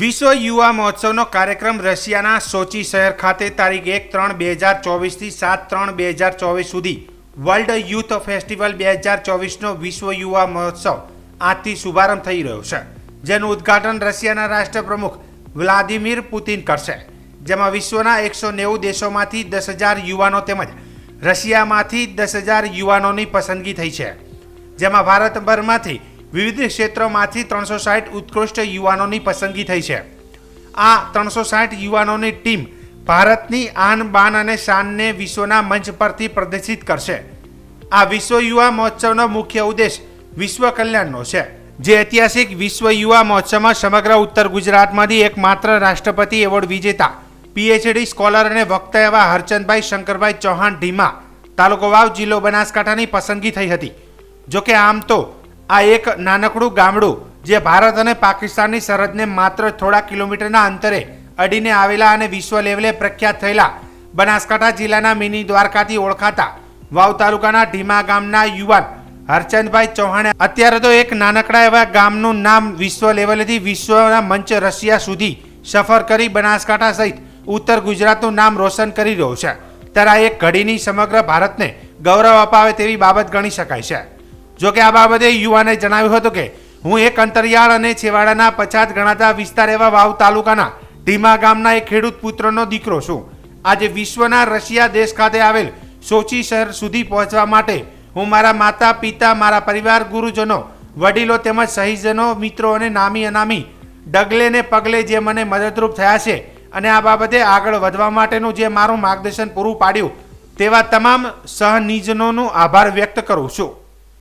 વિશ્વ યુવા મહોત્સવનો કાર્યક્રમ રશિયાના સોચી શહેર ખાતે તારીખ એક ત્રણ બે હજાર ચોવીસથી સાત ત્રણ બે હજાર ચોવીસ સુધી વર્લ્ડ યુથ ફેસ્ટિવલ બે હજાર ચોવીસનો વિશ્વ યુવા મહોત્સવ આજથી શુભારંભ થઈ રહ્યો છે, જેનું ઉદ્ઘાટન રશિયાના રાષ્ટ્રપ્રમુખ વ્લાદિમીર પુતિન કરશે. જેમાં વિશ્વના એકસો નેવું દેશોમાંથી દસ હજાર યુવાનો તેમજ રશિયામાંથી દસ હજાર યુવાનોની પસંદગી થઈ છે. જેમાં ભારતભરમાંથી વિવિધ ક્ષેત્રોમાંથી ત્રણસો સાઠ ઉત્કૃષ્ટ યુવાનોની પસંદગી થઈ છે. આ ત્રણસો સાઠ યુવાનોની ટીમ ભારતની આન બાન અને શાનને વિશ્વના મંચ પરથી પ્રદર્શિત કરશે. આ વિશ્વ યુવા મહોત્સવનો મુખ્ય ઉદ્દેશ વિશ્વ કલ્યાણનો છે. જે ઐતિહાસિક વિશ્વ યુવા મહોત્સવમાં સમગ્ર ઉત્તર ગુજરાતમાંથી એકમાત્ર રાષ્ટ્રપતિ એવોર્ડ વિજેતા, પીએચડી સ્કોલર અને વક્તા એવા હરચંદભાઈ શંકરભાઈ ચૌહાણ ઢીમા, તાલુકો વાવ જિલ્લો બનાસકાંઠાની પસંદગી થઈ હતી. જોકે આમ તો આ એક નાનકડું ગામડું જે ભારત અને પાકિસ્તાનની સરહદને માત્ર થોડા કિલોમીટરના અંતરે અડીને આવેલા અને વિશ્વ લેવલે પ્રખ્યાત થયેલા બનાસકાંઠા જિલ્લાના મિની દ્વારકાથી ઓળખાતા વાવ તાલુકાના ઢીમા ગામના યુવાન હરચંદભાઈ ચૌહાણે અત્યારે તો એક નાનકડા એવા ગામનું નામ વિશ્વ લેવલેથી વિશ્વના મંચ રશિયા સુધી સફર કરી બનાસકાંઠા સહિત ઉત્તર ગુજરાતનું નામ રોશન કરી રહ્યું છે. ત્યારે આ એક ઘડીની સમગ્ર ભારતને ગૌરવ અપાવે તેવી બાબત ગણી શકાય છે. જો કે આ બાબતે યુવાને જણાવ્યું હતું કે, હું એક અંતરિયાળ અને છેવાડાના પછાત ગણાતા વિસ્તાર એવા વાવ તાલુકાના ધીમા ગામના એક ખેડૂત પુત્રનો દીકરો છું. આજે વિશ્વના રશિયા દેશ ખાતે આવેલ સોચી શહેર સુધી પહોંચવા માટે હું મારા માતા, પિતા, મારા પરિવાર, ગુરુજનો, વડીલો તેમજ સહીજનો, મિત્રો અને નામી અનામી ડગલે ને પગલે જે મને મદદરૂપ થયા છે અને આ બાબતે આગળ વધવા માટેનું જે મારું માર્ગદર્શન પૂરું પાડ્યું, તેવા તમામ સહનિજનોનો આભાર વ્યક્ત કરું છું.